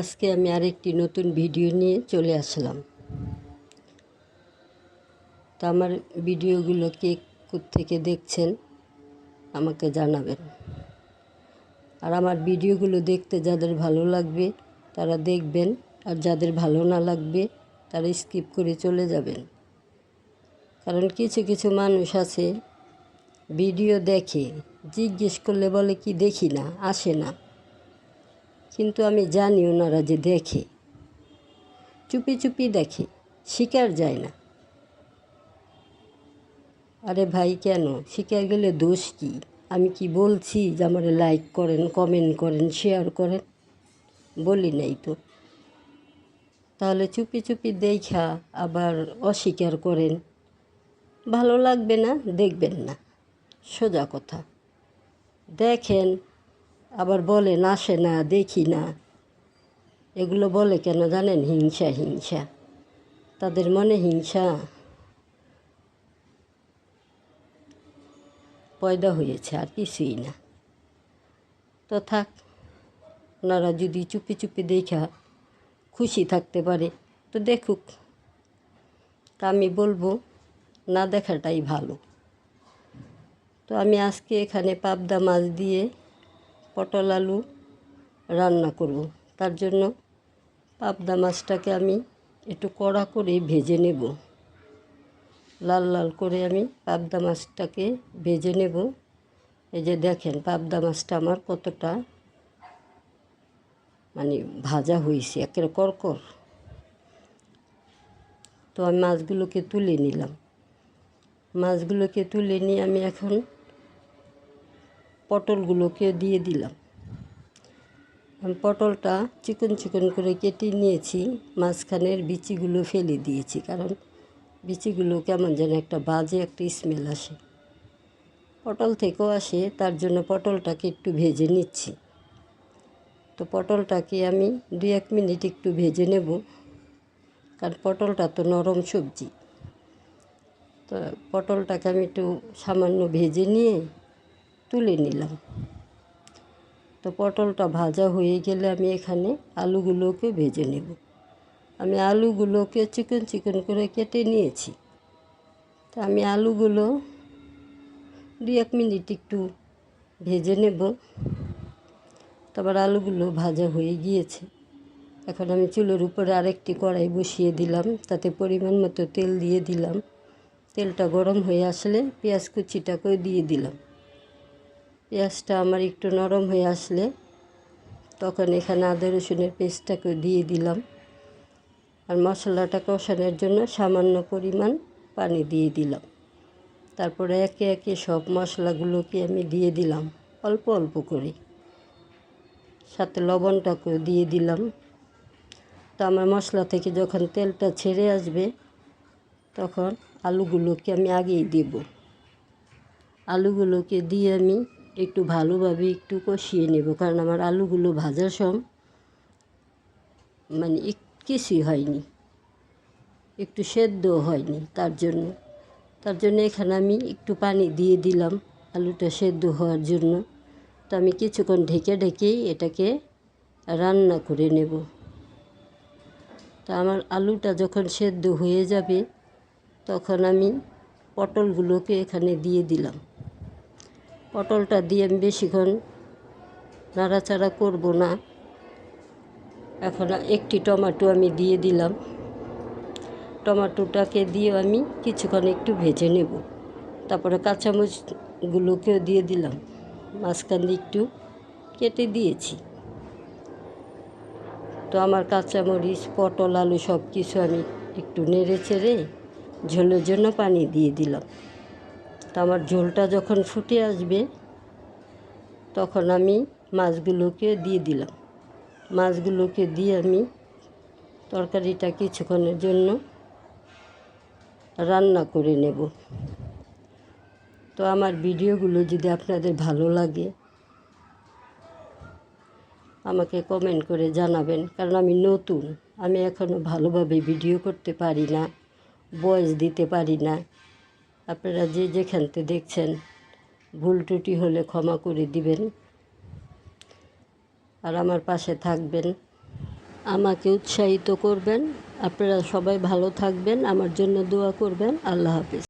আজকে আমি আরেকটি নতুন ভিডিও নিয়ে চলে আসলাম। তো আমার ভিডিওগুলো কে থেকে দেখছেন আমাকে জানাবেন। আর আমার ভিডিওগুলো দেখতে যাদের ভালো লাগবে তারা দেখবেন, আর যাদের ভালো না লাগবে তারা স্কিপ করে চলে যাবেন। কারণ কিছু কিছু মানুষ আছে, ভিডিও দেখে, জিজ্ঞেস করলে বলে কি দেখি না, আসে না। কিন্তু আমি জানি ওনারা যে দেখে। চুপি চুপি দেখে, শিকার যায় না। আরে ভাই, কেন? শিকার গেলে দোষ কি? আমি কি বলছি যে আমার লাইক করেন কমেন্ট করেন শেয়ার করেন? বলি নাই তো। তাহলে চুপি চুপি দেখা, আবার অস্বীকার করেন। ভালো লাগবে না, দেখবেন না। সোজা কথা। দেখেন আবার বলেন আসে না, দেখি না। এগুলো বলে কেন জানেন? হিংসা হিংসা। তাদের মনে হিংসা পয়দা হয়েছে, আর কিছুই না। তো থাক, ওনারা যদি চুপি চুপি দেখা খুশি থাকতে পারে, তো দেখুক। তা আমি বলব, না দেখাটাই ভালো। তো আমি আজকে এখানে পাবদা মাছ দিয়ে পটল আলু রান্না করব। তার জন্য পাবদা মাছটাকে আমি একটু কড়া করে ভেজে নেব। লাল লাল করে আমি পাবদা মাছটাকে ভেজে নেব। এই যে দেখেন, পাবদা মাছটা আমার কতটা মানে ভাজা হয়েছে, একের করকর তো আমি মাছগুলোকে তুলে নিলাম। মাছগুলোকে তুলে নিয়ে আমি এখন পটলগুলোকে দিয়ে দিলাম। পটলটা চিকন চিকন করে কেটে নিয়েছি, মাঝখানের বিচিগুলো ফেলে দিয়েছি, কারণ বিচিগুলো কেমন যেন একটা বাজে একটা স্মেল আসে। পটল থেকেও আসে, তার জন্য পটলটাকে একটু ভেজে নিচ্ছি। তো পটলটাকে আমি দু এক মিনিট একটু ভেজে নেব, কারণ পটলটা তো নরম সবজি। তো পটলটাকে আমি একটু সামান্য ভেজে নিয়ে তুলে নিলাম। তো পটলটা ভাজা হয়ে গেলে আমি এখানে আলুগুলোকে ভেজে নেব। আমি আলুগুলোকে চিকন চিকন করে কেটে নিয়েছি। তো আমি আলুগুলো দু এক মিনিট একটু ভেজে নেব। তারপর আলুগুলো ভাজা হয়ে গিয়েছে। এখন আমি চুলোর উপরে আরেকটি কড়াই বসিয়ে দিলাম। তাতে পরিমাণ মতো তেল দিয়ে দিলাম। তেলটা গরম হয়ে আসলে পেঁয়াজ কুচিটাকেও দিয়ে দিলাম। পেঁয়াজটা আমার একটু নরম হয়ে আসলে তখন এখানে আদা রসুনের পেস্টটাকে দিয়ে দিলাম। আর মশলাটা কষানোর জন্য সামান্য পরিমাণ পানি দিয়ে দিলাম। তারপরে একে একে সব মশলাগুলোকে আমি দিয়ে দিলাম অল্প অল্প করে। সাথে লবণটাকেও দিয়ে দিলাম। তো আমার মশলা থেকে যখন তেলটা ছেড়ে আসবে তখন আলুগুলোকে আমি আগেই দেব। আলুগুলোকে দিয়ে আমি একটু ভালোভাবে একটু কষিয়ে নেব, কারণ আমার আলুগুলো ভাজার সম মানে কিছুই হয়নি, একটু সেদ্ধও হয়নি তার জন্য। তার জন্য এখানে আমি একটু পানি দিয়ে দিলাম আলুটা সেদ্ধ হওয়ার জন্য। তো আমি কিছুক্ষণ ঢেকে ঢেকেই এটাকে রান্না করে নেব। তা আমার আলুটা যখন সেদ্ধ হয়ে যাবে, তখন আমি পটলগুলোকে এখানে দিয়ে দিলাম। পটলটা দিয়ে আমি বেশিক্ষণ নাড়াচাড়া করব না। এখন একটি টমেটো আমি দিয়ে দিলাম। টমেটোটাকে দিয়ে আমি কিছুক্ষণ একটু ভেজে নেব। তারপরে কাঁচামরিচগুলোকেও দিয়ে দিলাম। মাঝখান দিয়ে একটু কেটে দিয়েছি। তো আমার কাঁচামরিচ, পটল, আলু সব কিছু আমি একটু নেড়ে চেড়ে ঝোলের জন্য পানি দিয়ে দিলাম। তো আমার ঝোলটা যখন ফুটে আসবে, তখন আমি মাছগুলোকে দিয়ে দিলাম। মাছগুলোকে দিয়ে আমি তরকারিটা কিছুক্ষণের জন্য রান্না করে নেব। তো আমার ভিডিওগুলো যদি আপনাদের ভালো লাগে, আমাকে কমেন্ট করে জানাবেন, কারণ আমি নতুন। আমি এখনও ভালোভাবে ভিডিও করতে পারি না, বয়স দিতে পারি না। আপনারা যে যেখানতে দেখছেন, ভুল ত্রুটি হলে ক্ষমা করে দিবেন। আর আমার পাশে থাকবেন। আমাকে উৎসাহিত করবেন। আপনারা সবাই ভালো থাকবেন। আমার জন্য দোয়া করবেন। আল্লাহ হাফিজ।